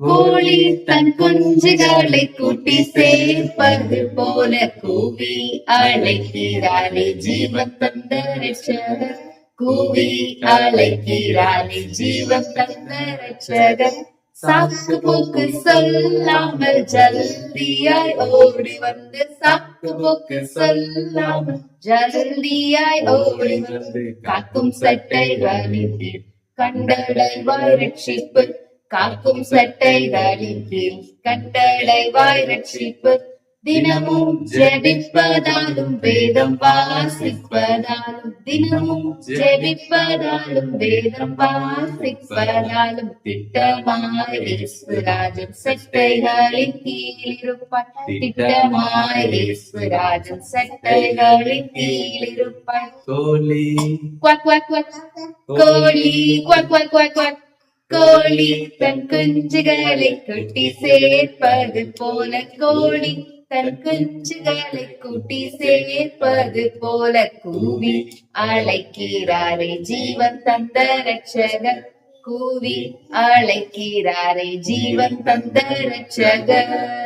கோழி தன் குஞ்சுகளை கூட்டி சேர்ப்பது போல கூவி அழைக்கிறாளே ஜீவன் தந்த ரட்சகர் கூவி அழைக்கிறாளே ஜீவன் தந்த ரட்சகர் சாக்கு போக்கு சொல்லாமல் ஜல்தியாய் ஓடி வந்து சாக்கு போக்கு சொல்லாமல் ஜல்தியாய் ஓடி வந்து காக்கும் சட்டை கீழ் கண்டடைவாய் ரட்சிப்பு. காக்கும் சட்டைகளின் கீழ் கண்டடைவாய் ரட்சிப்பு. தினமும் ஜெபிப்பதாலும் வேதம் வாசிப்பதாலும் தினமும் ஜெபிப்பதாலும் வேதம் வாசிப்பதாலும் திட்டமாய் இயேசுராஜன் சட்டைகளின் கீழ் இருப்பாய் திட்டமாய் இயேசுராஜன் சட்டைகளின் கீழ் இருப்பாய் கோழி குவாக் குவாக் குவாக் கோழி குவாக் குவாக் குவாக் குவாக் கோழி தன் குஞ்சுகளை குட்டி சேர்ப்பது போல கோழி தன் குஞ்சுகளை குட்டி சேர்ப்பது போல கூவி அழைக்கிறாரே ஜீவன் தந்த ரட்சகர். கூவி அழைக்கிறாரே ஜீவன் தந்த ரட்சகர்.